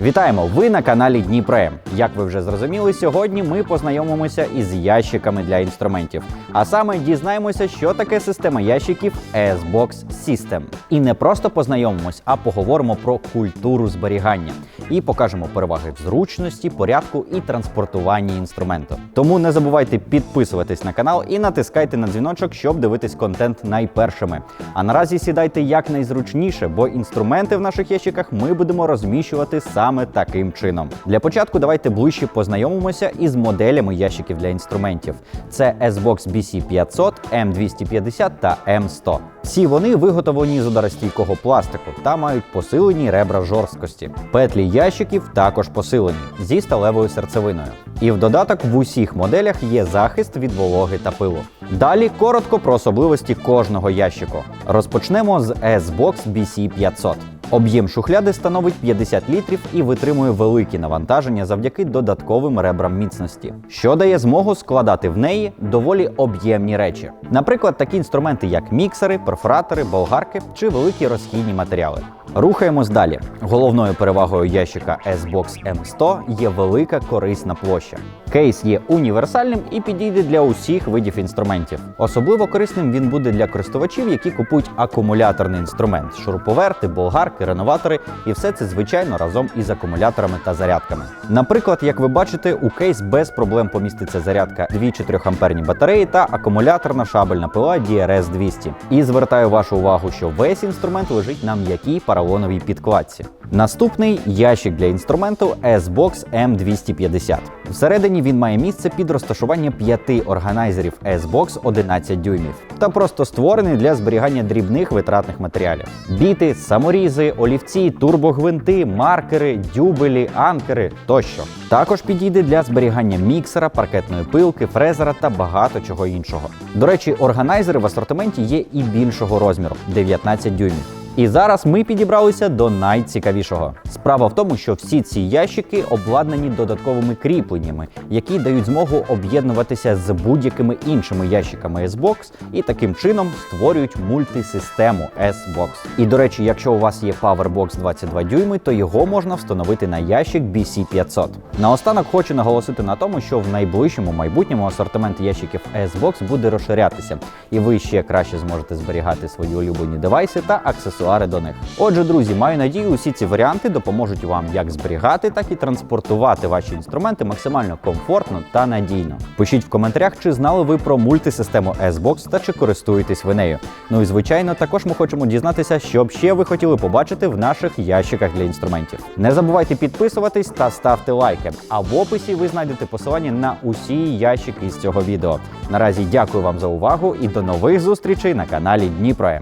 Вітаємо! Ви на каналі Дніпрем. Як ви вже зрозуміли, сьогодні ми познайомимося із ящиками для інструментів. А саме дізнаємося, що таке система ящиків S-Box System. І не просто познайомимось, а поговоримо про культуру зберігання і покажемо переваги в зручності, порядку і транспортуванні інструменту. Тому не забувайте підписуватись на канал і натискайте на дзвіночок, щоб дивитись контент найпершими. А наразі сідайте якнайзручніше, бо інструменти в наших ящиках ми будемо розміщувати саме таким чином. Для початку давайте ближче познайомимося із моделями ящиків для інструментів. Це S-Box BC500, M250 та M100. Всі вони виготовлені з ударостійкого пластику та мають посилені ребра жорсткості. Петлі ящиків також посилені зі сталевою серцевиною. І в додаток в усіх моделях є захист від вологи та пилу. Далі коротко про особливості кожного ящику. Розпочнемо з S-Box BC500. Об'єм шухляди становить 50 літрів і витримує великі навантаження завдяки додатковим ребрам міцності, що дає змогу складати в неї доволі об'ємні речі. Наприклад, такі інструменти, як міксери, перфоратори, болгарки чи великі розхідні матеріали. Рухаємось далі. Головною перевагою ящика S-Box M100 є велика корисна площа. Кейс є універсальним і підійде для усіх видів інструментів. Особливо корисним він буде для користувачів, які купують акумуляторний інструмент: шуруповерти, болгарки, реноватори, і все це звичайно разом із акумуляторами та зарядками. Наприклад, як ви бачите, у кейс без проблем поміститься зарядка 2 4 амперні батареї та акумуляторна шабельна пила DRS 200. І звертаю вашу увагу, що весь інструмент лежить на м'якій поролоновій підкладці. Наступний ящик для інструменту S-Box M250. Всередині він має місце під розташування п'яти органайзерів S-Box 11 дюймів та просто створений для зберігання дрібних витратних матеріалів: біти, саморізи, олівці, турбогвинти, маркери, дюбелі, анкери тощо. Також підійде для зберігання міксера, паркетної пилки, фрезера та багато чого іншого. До речі, органайзери в асортименті є і більшого розміру 19 дюймів. І зараз ми підібралися до найцікавішого. Справа в тому, що всі ці ящики обладнані додатковими кріпленнями, які дають змогу об'єднуватися з будь-якими іншими ящиками S-Box і таким чином створюють мультисистему S-Box. І до речі, якщо у вас є Powerbox 22 дюйми, то його можна встановити на ящик BC500. Наостанок хочу наголосити на тому, що в найближчому майбутньому асортимент ящиків S-Box буде розширятися, і ви ще краще зможете зберігати свої улюблені девайси та аксесуари до них. Отже, друзі, маю надію, усі ці варіанти допоможуть вам як зберігати, так і транспортувати ваші інструменти максимально комфортно та надійно. Пишіть в коментарях, чи знали ви про мультисистему S-Box та чи користуєтесь ви нею. Ну і звичайно, також ми хочемо дізнатися, що б ще ви хотіли побачити в наших ящиках для інструментів. Не забувайте підписуватись та ставте лайки. А в описі ви знайдете посилання на усі ящики з цього відео. Наразі дякую вам за увагу і до нових зустрічей на каналі Дніпром.